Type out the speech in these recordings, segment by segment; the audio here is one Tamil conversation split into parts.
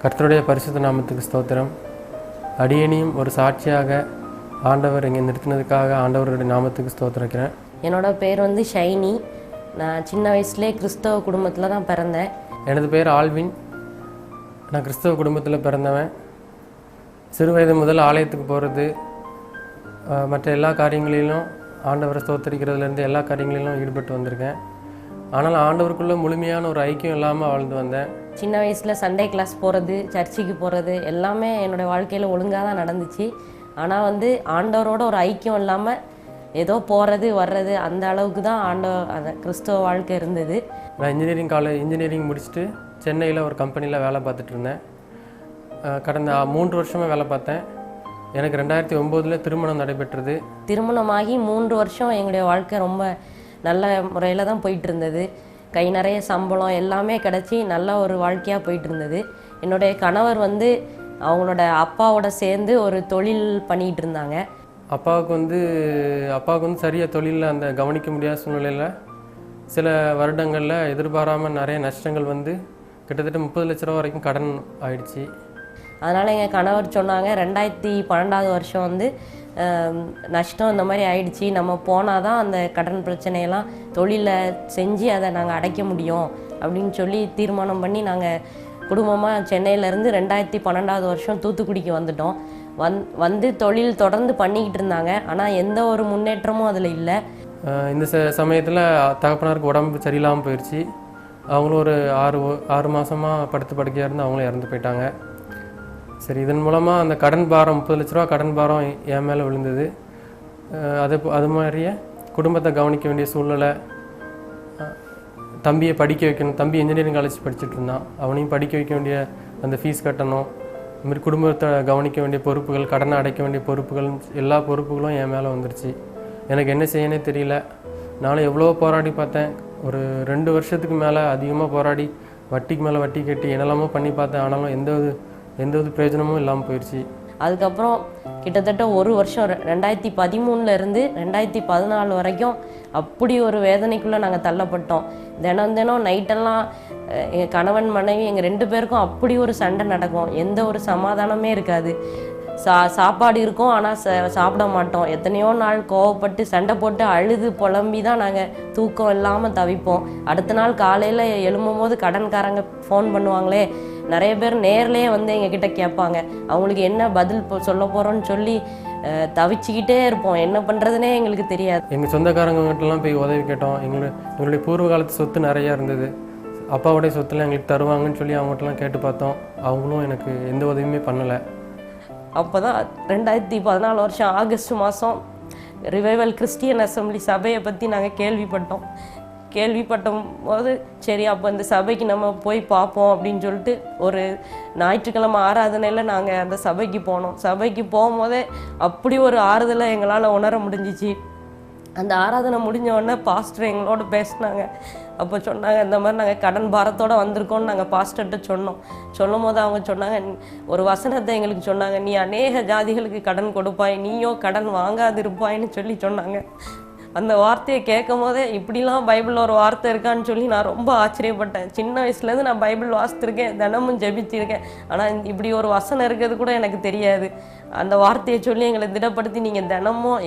கர்த்தருடைய பரிசுத்த நாமத்துக்கு ஸ்தோத்திரம். அடியேனையும் ஒரு சாட்சியாக ஆண்டவர் இங்கே நிறுத்தினதுக்காக ஆண்டவருடைய நாமத்துக்கு ஸ்தோத்திரிக்கிறேன். என்னோட பேர் வந்து ஷைனி. நான் சின்ன வயசுலேயே கிறிஸ்தவ குடும்பத்தில் தான் பிறந்தேன். எனது பேர் ஆல்வின். நான் கிறிஸ்தவ குடும்பத்தில் பிறந்தவன். சிறு வயது முதல் ஆலயத்துக்கு போகிறது மற்ற எல்லா காரியங்களிலும் ஆண்டவரை ஸ்தோத்தரிக்கிறதுலேருந்து எல்லா காரியங்களிலும் ஈடுபட்டு வந்திருக்கேன். ஆனால் ஆண்டவருக்குள்ளே முழுமையான ஒரு ஐக்கியம் இல்லாமல் வாழ்ந்து வந்தேன். சின்ன வயசில் சண்டே கிளாஸ் போகிறது சர்ச்சுக்கு போகிறது எல்லாமே என்னோடய வாழ்க்கையில் ஒழுங்காக தான் நடந்துச்சு. ஆனால் வந்து ஆண்டவரோட ஒரு ஐக்கியம் இல்லாமல் ஏதோ போகிறது வர்றது அந்த அளவுக்கு தான் ஆண்டவர் அந்த கிறிஸ்தவ வாழ்க்கை இருந்தது. நான் இன்ஜினியரிங் காலேஜ் இன்ஜினியரிங் முடிச்சுட்டு சென்னையில் ஒரு கம்பெனியில் வேலை பார்த்துட்டு இருந்தேன். கடந்த மூன்று வருஷமாக வேலை பார்த்தேன். எனக்கு ரெண்டாயிரத்தி ஒம்போதில் திருமணம் நடைபெற்றது. திருமணமாகி மூன்று வருஷம் எங்களுடைய வாழ்க்கை ரொம்ப நல்ல முறையில் தான் போயிட்டு இருந்தது கை நிறைய சம்பளம் எல்லாமே கிடச்சி நல்ல ஒரு வாழ்க்கையாக போயிட்டு இருந்தது என்னுடைய கணவர் வந்து அவங்களோட அப்பாவோட சேர்ந்து ஒரு தொழில் பண்ணிகிட்டு இருந்தாங்க. அப்பாவுக்கு வந்து அப்பாவுக்கு வந்து சரியாக தொழிலில் அந்த கவனிக்க முடியாத சூழ்நிலையில் சில வருடங்களில் எதிர்பாராமல் நிறைய நஷ்டங்கள் வந்து கிட்டத்தட்ட முப்பது லட்ச ரூபா வரைக்கும் கடன் ஆயிடுச்சு. அதனால் எங்கள் கணவர் சொன்னாங்க ரெண்டாயிரத்தி பன்னெண்டாவது வருஷம் வந்து நஷ்டம் இந்த மாதிரி ஆயிடுச்சு. நம்ம போனால் தான் அந்த கடன் பிரச்சனையெல்லாம் தொழிலை செஞ்சு அதை நாங்கள் அடைக்க முடியும் அப்படின்னு சொல்லி தீர்மானம் பண்ணி நாங்கள் குடும்பமாக சென்னையிலேருந்து ரெண்டாயிரத்தி பன்னெண்டாவது வருஷம் தூத்துக்குடிக்கு வந்துட்டோம். வந் வந்து தொழில் தொடர்ந்து பண்ணிக்கிட்டு இருந்தாங்க. ஆனால் எந்த ஒரு முன்னேற்றமும் அதில் இல்லை. இந்த ச சமயத்தில் தகப்பனாருக்கு உடம்பு சரியில்லாமல் போயிடுச்சு அவங்களும் ஒரு ஆறு ஆறு மாதமாக படுத்து படுக்கையாக இருந்து அவங்களும் இறந்து போயிட்டாங்க. சரி இதன் மூலமாக அந்த கடன் பாரம் முப்பது லட்ச ரூபா கடன் பாரம் என் மேலே விழுந்தது. அது அது மாதிரியே குடும்பத்தை கவனிக்க வேண்டிய சூழ்நிலை. தம்பியை படிக்க வைக்கணும். தம்பி இன்ஜினியரிங் காலேஜ் படிச்சுட்டு இருந்தான். அவனையும் படிக்க வைக்க வேண்டிய அந்த ஃபீஸ் கட்டணும். இதுமாதிரி குடும்பத்தை கவனிக்க வேண்டிய பொறுப்புகள் கடனை அடைக்க வேண்டிய பொறுப்புகள் எல்லா பொறுப்புகளும் என் மேலே வந்துருச்சு. எனக்கு என்ன செய்யனே தெரியல. நானும் எவ்வளோ போராடி பார்த்தேன். ஒரு ரெண்டு வருஷத்துக்கு மேலே அதிகமாக போராடி வட்டிக்கு மேலே வட்டி கட்டி என்னெல்லாமோ பண்ணி பார்த்தேன். ஆனாலும் எந்த ஒரு எந்த ஒரு பிரயோஜனமும் இல்லாமல் போயிடுச்சு. அதுக்கப்புறம் கிட்டத்தட்ட ஒரு வருஷம் ரெண்டாயிரத்தி பதிமூணுல இருந்து ரெண்டாயிரத்தி பதினாலு வரைக்கும் அப்படி ஒரு வேதனைக்குள்ளே நாங்கள் தள்ளப்பட்டோம். தினம் தினம் நைட்டெல்லாம் எங்கள் கணவன் மனைவி எங்கள் ரெண்டு பேருக்கும் அப்படி ஒரு சண்டை நடக்கும். எந்த ஒரு சமாதானமே இருக்காது. சா சாப்பாடு இருக்கும் ஆனால் ச சாப்பிட மாட்டோம். எத்தனையோ நாள் கோவப்பட்டு சண்டை போட்டு அழுது புலம்பி தான் நாங்கள் தூக்கம் இல்லாமல் தவிப்போம். அடுத்த நாள் காலையில் எழும்பும் போது கடன்காரங்க ஃபோன் பண்ணுவாங்களே நிறைய பேர் நேர்லேயே வந்து எங்ககிட்ட கேட்பாங்க. அவங்களுக்கு என்ன பதில் சொல்ல போகிறோன்னு சொல்லி தவிச்சுக்கிட்டே இருப்போம். என்ன பண்ணுறதுனே எங்களுக்கு தெரியாது. எங்கள் சொந்தக்காரங்ககிட்டலாம் போய் உதவி கேட்டோம். எங்களுடைய எங்களுடைய பூர்வ காலத்து சொத்து நிறையா இருந்தது. அப்பாவுடைய சொத்துலாம் எங்களுக்கு தருவாங்கன்னு சொல்லி அவங்ககிட்டலாம் கேட்டு பார்த்தோம். அவங்களும் எனக்கு எந்த உதவியுமே பண்ணலை. அப்போ தான் ரெண்டாயிரத்தி பதினாலு வருஷம் ஆகஸ்ட் மாதம் ரிவைவல் கிறிஸ்டியன் அசம்பிளி சபையை பற்றி நாங்கள் கேள்விப்பட்டோம். கேள்விப்பட்ட போது சரி அப்போ இந்த சபைக்கு நம்ம போய் பார்ப்போம் அப்படின்னு சொல்லிட்டு ஒரு ஞாயிற்றுக்கிழமை ஆராதனையில் நாங்கள் அந்த சபைக்கு போனோம். சபைக்கு போகும்போதே அப்படி ஒரு ஆறுதலை எங்களால் உணர முடிஞ்சிச்சு. அந்த ஆராதனை முடிஞ்ச உடனே பாஸ்டர் எங்களோட பேசினாங்க. அப்போ சொன்னாங்க இந்த மாதிரி நாங்கள் கடன் பாரத்தோட வந்திருக்கோம்னு நாங்கள் பாஸ்டர்கிட்ட சொன்னோம். சொல்லும் போது அவங்க சொன்னாங்க ஒரு வசனத்தை எங்களுக்கு சொன்னாங்க. நீ அநேக ஜாதிகளுக்கு கடன் கொடுப்பாய். நீயோ கடன் வாங்காதிருப்பாய்ன்னு சொல்லி சொன்னாங்க. அந்த வார்த்தையை கேட்கும் போதே இப்படிலாம் பைபிளில் ஒரு வார்த்தை இருக்கான்னு சொல்லி நான் ரொம்ப ஆச்சரியப்பட்டேன். சின்ன வயசுலேருந்து நான் பைபிள் வாசித்திருக்கேன் தினமும் ஜெபிச்சிருக்கேன். ஆனால் இப்படி ஒரு வசனம் இருக்கிறது கூட எனக்கு தெரியாது. அந்த வார்த்தையை சொல்லி எங்களை திடப்படுத்தி நீங்கள் தினமும்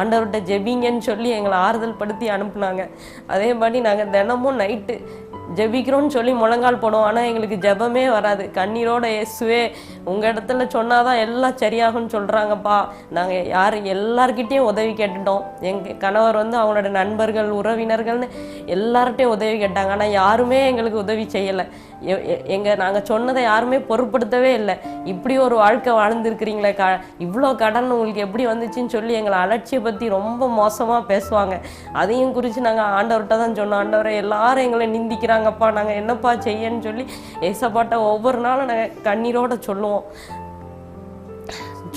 ஆண்டவர்கிட்ட ஜெபிங்கன்னு சொல்லி எங்களை ஆறுதல் படுத்தி அனுப்புனாங்க. அதே மாதிரி நாங்கள் தினமும் நைட்டு ஜெபிக்கிறோன்னு சொல்லி முழங்கால் போடுவோம். ஆனால் எங்களுக்கு ஜெபமே வராது. கண்ணீரோட இயேசுவே உங்கள் இடத்துல சொன்னாதான் எல்லாம் சரியாகும்னு சொல்கிறாங்கப்பா நாங்கள் யார் எல்லார்கிட்டேயும் உதவி கேட்டுட்டோம். எங்கள் கணவர் வந்து அவங்களோட நண்பர்கள் உறவினர்கள்னு எல்லார்கிட்டையும் உதவி கேட்டாங்க. ஆனால் யாருமே எங்களுக்கு உதவி செய்யலை. எங்கள் நாங்கள் சொன்னதை யாருமே பொருட்படுத்தவே இல்லை. இப்படி ஒரு வாழ்க்கை வாழ்ந்துருக்கிறீங்களே க இவ்வளோ கடன் உங்களுக்கு எப்படி வந்துச்சுன்னு சொல்லி எங்களை அலட்சிய பற்றி ரொம்ப மோசமாக பேசுவாங்க. அதையும் குறித்து நாங்கள் ஆண்டவர்கிட்ட தான் சொன்னோம். ஆண்டவரை எல்லாரும் எங்களை நிந்திக்கிறாங்கப்பா நாங்கள் என்னப்பா செய்யன்னு சொல்லி ஏசப்பாட்ட ஒவ்வொரு நாளும் நாங்கள் கண்ணீரோட சொல்லுவோம்.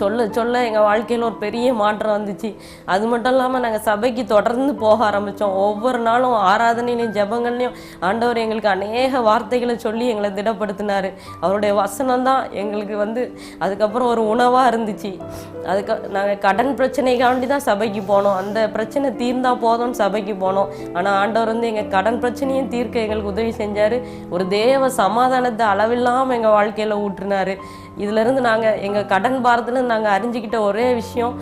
சொல்ல சொல்ல. எங்கள் வாழ்க்கையில் ஒரு பெரிய மாற்றம் வந்துச்சு. அது மட்டும் இல்லாமல் நாங்கள் சபைக்கு தொடர்ந்து போக ஆரம்பித்தோம் ஒவ்வொரு நாளும் ஆராதனையிலையும் ஜபங்கள்லையும் ஆண்டவர் எங்களுக்கு அநேக வார்த்தைகளை சொல்லி எங்களை திடப்படுத்தினார். அவருடைய வசனம் தான் எங்களுக்கு வந்து அதுக்கப்புறம் ஒரு உணவாக இருந்துச்சு. அதுக்கு நாங்கள் கடன் பிரச்சனைக்காண்டி தான் சபைக்கு போனோம். அந்த பிரச்சனை தீர்ந்தா போதும்னு சபைக்கு போனோம். ஆனால் ஆண்டவர் வந்து எங்கள் கடன் பிரச்சனையும் தீர்க்க எங்களுக்கு உதவி செஞ்சார். ஒரு தேவ சமாதானத்தை அளவில்லாமல் எங்கள் வாழ்க்கையில் ஊற்றினார். இதிலிருந்து நாங்கள் எங்கள் கடன் பாரத்தில் நாங்கள் அறிஞ்சிக்கிட்ட ஒரே விஷயம்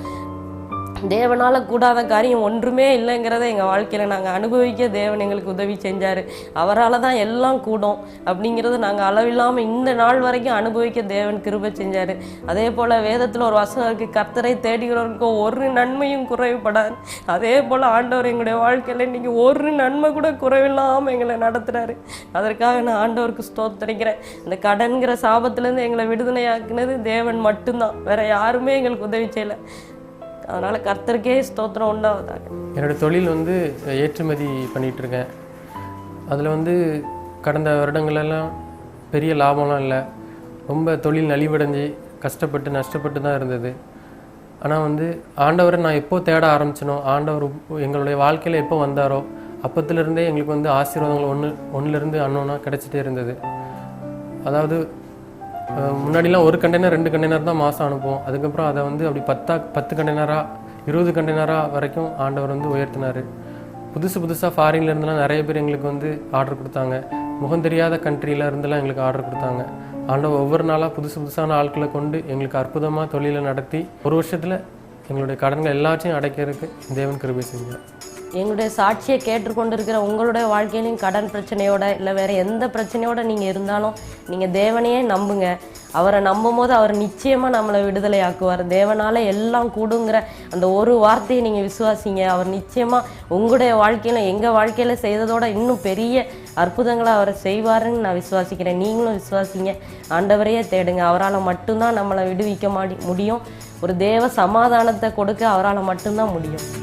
தேவனால் கூடாத காரியம் ஒன்றுமே இல்லைங்கிறத எங்கள் வாழ்க்கையில் நாங்கள் அனுபவிக்க தேவன் எங்களுக்கு உதவி செஞ்சார். அவரால் தான் எல்லாம் கூடும் அப்படிங்கிறது நாங்கள் அளவில்லாமல் இந்த நாள் வரைக்கும் அனுபவிக்க தேவன் கிருபை செஞ்சார். அதே போல் வேதத்தில் ஒரு வசனம் இருக்குது கர்த்தரை தேடுகிறவருக்கு ஒரு நன்மையும் குறைவுபடாது. அதே போல் ஆண்டவர் எங்களுடைய வாழ்க்கையில் இன்றைக்கி ஒரு நன்மை கூட குறைவில்லாமல் எங்களை நடத்துகிறாரு அதற்காக நான் ஆண்டவருக்கு ஸ்தோத்தரிக்கிறேன். இந்த கடன்கிற சாபத்துலேருந்து எங்களை விடுதலையாக்குனது தேவன் மட்டும்தான். வேறு யாருமே எங்களுக்கு உதவி செய்யலை. அதனால் கர்த்தருக்கே ஸ்தோத்திரம் உண்டாவதாக. என்னோடய தொழில் வந்து ஏற்றுமதி பண்ணிகிட்டு இருக்கேன் அதில் வந்து கடந்த வருடங்களெல்லாம் பெரிய லாபம்லாம் இல்லை. ரொம்ப தொழில் நலிவடைஞ்சு கஷ்டப்பட்டு நஷ்டப்பட்டு தான் இருந்தது. ஆனால் வந்து ஆண்டவரை நான் எப்போ தேட ஆரம்பிச்சனோ ஆண்டவர் எங்களுடைய வாழ்க்கையில் எப்போ வந்தாரோ அப்பத்துலேருந்தே எங்களுக்கு வந்து ஆசீர்வாதங்கள் ஒன்று ஒன்றுலேருந்து அன்னொன்னா கிடச்சிட்டே இருந்தது. அதாவது முன்னாடிலாம் ஒரு கண்டெய்னர் ரெண்டு கண்டெய்னர் தான் மாதம் அனுப்புவோம். அதுக்கப்புறம் அதை வந்து அப்படி பத்தா பத்து கண்டெய்னராக இருபது கண்டெய்னராக வரைக்கும் ஆண்டவர் வந்து உயர்த்தினார். புதுசு புதுசாக ஃபாரின்லேருந்துலாம் நிறைய பேர் எங்களுக்கு வந்து ஆர்டர் கொடுத்தாங்க. முகம் தெரியாத கண்ட்ரியில இருந்தெல்லாம் எங்களுக்கு ஆர்டர் கொடுத்தாங்க. ஆண்டவர் ஒவ்வொரு நாளாக புதுசு புதுசான ஆட்களை கொண்டு எங்களுக்கு அற்புதமாக தொழிலை நடத்தி ஒரு வருஷத்தில் எங்களுடைய கடன்கள் எல்லாத்தையும் அடைக்கிறதுக்கு தேவன் கிருபை செஞ்சார் எங்களுடைய சாட்சியை கேட்டுக்கொண்டிருக்கிற உங்களுடைய வாழ்க்கையிலையும் கடன் பிரச்சனையோட இல்லை வேற எந்த பிரச்சனையோட நீங்கள் இருந்தாலும் நீங்கள் தேவனையே நம்புங்க. அவரை நம்பும் போது அவர் நிச்சயமாக நம்மளை விடுதலை ஆக்குவார் தேவனால் எல்லாம் கூடுங்கிற அந்த ஒரு வார்த்தையை நீங்கள் விசுவாசிங்க. அவர் நிச்சயமாக உங்களுடைய வாழ்க்கையில் எங்கள் வாழ்க்கையில் செய்ததோட இன்னும் பெரிய அற்புதங்களை அவர் செய்வாருன்னு நான் விசுவாசிக்கிறேன். நீங்களும் விசுவாசிங்க. ஆண்டவரையே தேடுங்க. அவரால் மட்டும்தான் நம்மளை விடுவிக்க மாடி முடியும். ஒரு தேவ சமாதானத்தை கொடுக்க அவரால் மட்டும்தான் முடியும்.